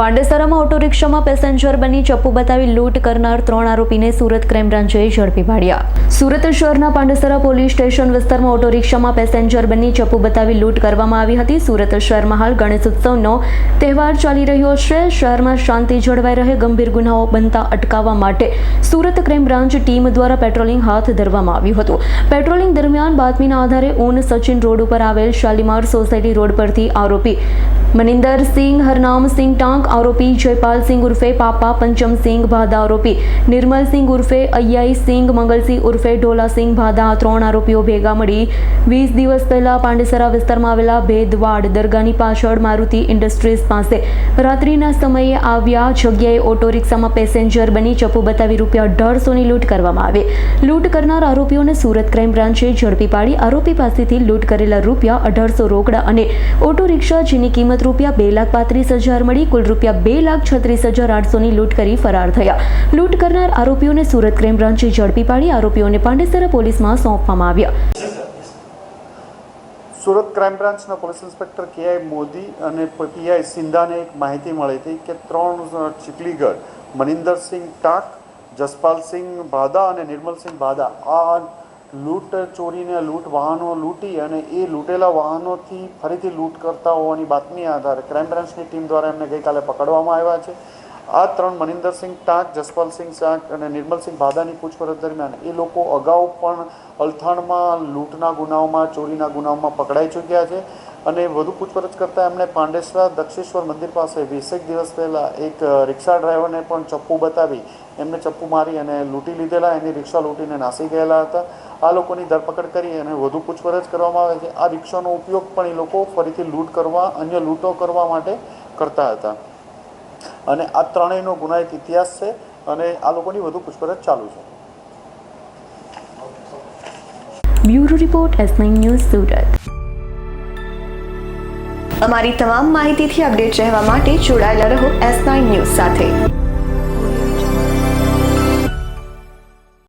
પાંડેસરામાં auto રિક્ષામાં passenger બની ચપ્પુ બતાવી લૂંટ કરનાર ત્રણ આરોપીને સુરત ક્રાઇમ બ્રાન્ચે ઝડપી પાડ્યા. સુરત શહેરના પાંડેસરા પોલીસ સ્ટેશન વિસ્તારમાં ઓટો રિક્ષામાં પેસેન્જર બની ચપ્પુ બતાવી લૂંટ કરવામાં આવી હતી. સુરત શહેરમાં હાલ ગણેશ ઉત્સવનો તહેવાર ચાલી રહ્યો છે. શહેરમાં શાંતિ જળવાઈ રહે, ગંભીર ગુનાઓ બનતા અટકાવવા માટે સુરત ક્રાઇમ બ્રાન્ચ ટીમ દ્વારા પેટ્રોલિંગ હાથ ધરવામાં આવ્યું હતું. પેટ્રોલિંગ દરમિયાન બાતમીના આધારે ઊન સચિન રોડ ઉપર આવેલ શાલીમાર સોસાયટી રોડ પરથી આરોપી મનિંદર સિંહ હરનામસિંહ ટાંક આરોપી જયપાલ સિંહ ઉર્ફે, પાપા પંચમસિંહ ભાદા આરોપી નિર્મલ સિંહ ઉર્ફે, અય્યાઈ સિંહ મંગલસિંહ ઉર્ફે ઢોલાસિંહ ભાદા આ ત્રણ આરોપીઓ ભેગા મળી વીસ દિવસ પહેલા પાંડેસરા વિસ્તારમાં આવેલા ભેદવાડ દરગાહની પાછળ મારુતિ ઇન્ડસ્ટ્રીઝ પાસે રાત્રિના સમયે આવ્યા જગ્યાએ ઓટો રિક્ષામાં પેસેન્જર બની ચપ્પુ બતાવી રૂપિયા અઢારસોની લૂંટ કરવામાં આવી. લૂંટ કરનાર આરોપીઓને સુરત ક્રાઇમ બ્રાન્ચે ઝડપી પાડી. આરોપી પાસેથી લૂંટ કરેલા રૂપિયા અઢારસો રોકડા અને ઓટો રિક્ષા જેની કિંમત રૂપિયા, બે લાખ પાંત્રીસ હજાર મળી, કુલ રૂપિયા બે લાખ છત્રીસ હજાર આઠસોની લૂંટ કરી ફરાર થયા. લૂંટ કરનાર આરોપીઓને સુરત ક્રાઇમ બ્રાન્ચે ઝડપી પાડી, આરોપીઓને પાંડેસરા પોલીસમાં સોંપવામાં આવ્યા. સુરત ક્રાઇમ બ્રાન્ચના police inspector K I Modi અને પીઆઈ સિંધાને એક માહિતી મળી હતી કે ત્રણ ચીકલીગઢ મનિન્દરસિંહ ટાંક, જસપાલસિંહ ભાદા અને નિર્મલસિંહ ભાદા આ લૂંટ ચોરીને લૂંટ વાહનો લૂંટી અને એ લૂંટેલા વાહનોથી ફરીથી લૂંટ કરતા હોવાની બાતમી આધારે ક્રાઇમ બ્રાન્ચની ટીમ દ્વારા એમને ગઈકાલે પકડવામાં આવ્યા છે. આ ત્રણ મનિન્દરસિંહ ટાંક, જસપાલસિંહ ટાંક અને નિર્મલસિંહ ભાદાની પૂછપરછ દરમિયાન એ લોકો અગાઉ પણ અલથાણમાં લૂંટના ગુનાઓમાં, ચોરીના ગુનાઓમાં પકડાઈ ચૂક્યા છે અને વધુ પૂછપરછ કરતાં એમણે પાંડેસરા દક્ષેશ્વર મંદિર પાસે વીસેક દિવસ પહેલાં એક રિક્ષા ડ્રાઈવરને પણ ચપ્પુ બતાવી. એમને ચપ્પુ મારી અને લૂંટી લીધેલા, એની રિક્ષા લૂંટીને નાસી ગયેલા હતા. આ લોકોની ધરપકડ કરી અને વધુ પૂછપરછ કરવામાં આવે છે. આ રિક્ષાનો ઉપયોગ પણ એ લોકો ફરીથી લૂંટ કરવા, અન્ય લૂંટો કરવા માટે કરતા હતા. અને આ ત્રણેયનો ગુનાહિત ઇતિહાસ છે અને આ લોકોની વધુ પૂછપરછ ચાલુ છે. Bureau report S news Surat. અમારી તમામ માહિતીથી અપડેટ રહેવા માટે જોડાયેલા રહો એસ નાઇન ન્યૂઝ સાથે.